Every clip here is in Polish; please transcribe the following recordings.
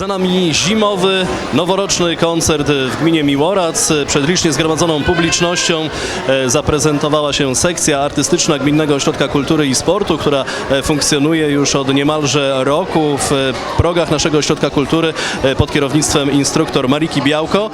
Za nami zimowy, noworoczny koncert w gminie Miłorac. Przed licznie zgromadzoną publicznością e, zaprezentowała się sekcja artystyczna Gminnego Ośrodka Kultury i Sportu, która e, funkcjonuje już od niemalże roku w e, progach naszego Ośrodka Kultury pod kierownictwem instruktor Mariki Białko.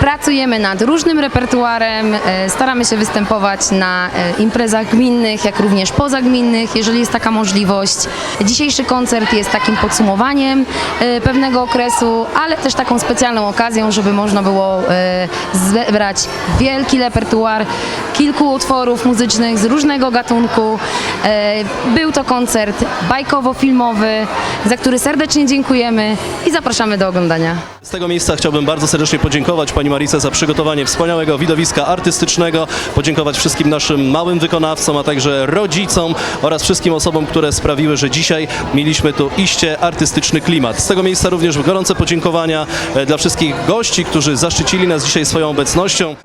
Pracujemy nad różnym repertuarem, e, staramy się występować na e, imprezach gminnych, jak również pozagminnych, jeżeli jest taka możliwość. Dzisiejszy koncert jest takim podsumowaniem e, pewnego okresu, ale też taką specjalną okazją, żeby można było e, zebrać wielki repertuar kilku utworów muzycznych z różnego gatunku. E, Był to koncert bajkowo-filmowy, za który serdecznie dziękujemy i zapraszamy do oglądania. Z tego miejsca chciałbym bardzo serdecznie podziękować Pani Marice za przygotowanie wspaniałego widowiska artystycznego, podziękować wszystkim naszym małym wykonawcom, a także rodzicom oraz wszystkim osobom, które sprawiły, że dzisiaj mieliśmy tu iście artystyczny klimat. Z tego miejsca również gorące podziękowania e, dla wszystkich gości, którzy zaszczycili nas dzisiaj swoją obecnością.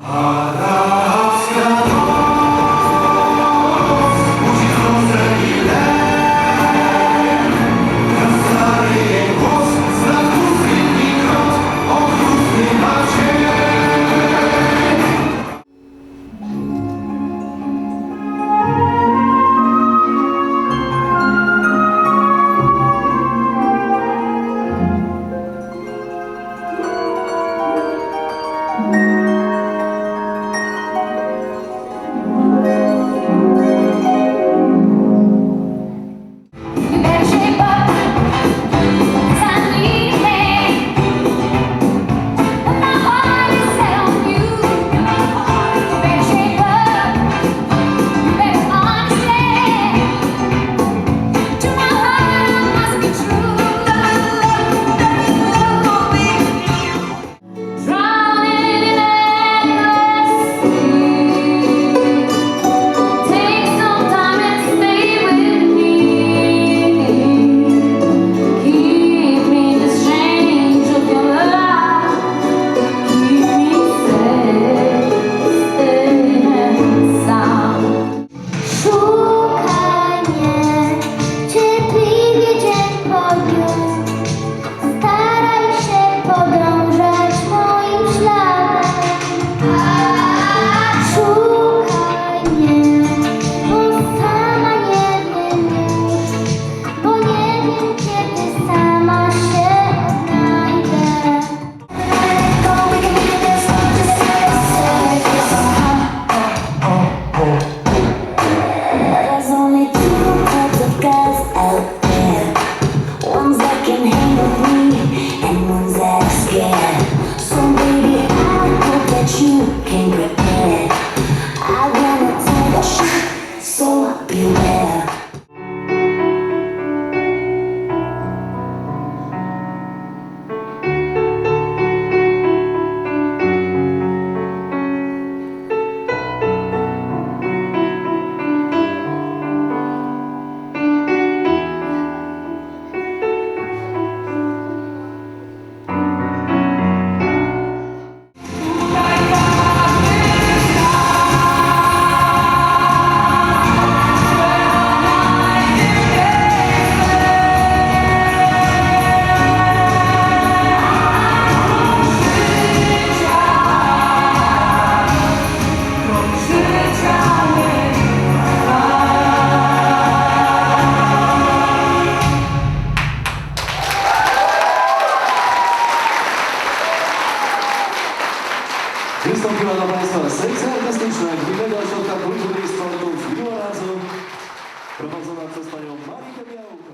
Wystąpiła dla Państwa sekcja artystyczna Gminnego Ośrodka Kultury i Sportu w Miłoradzu, prowadzona przez Panią Marikę Białą.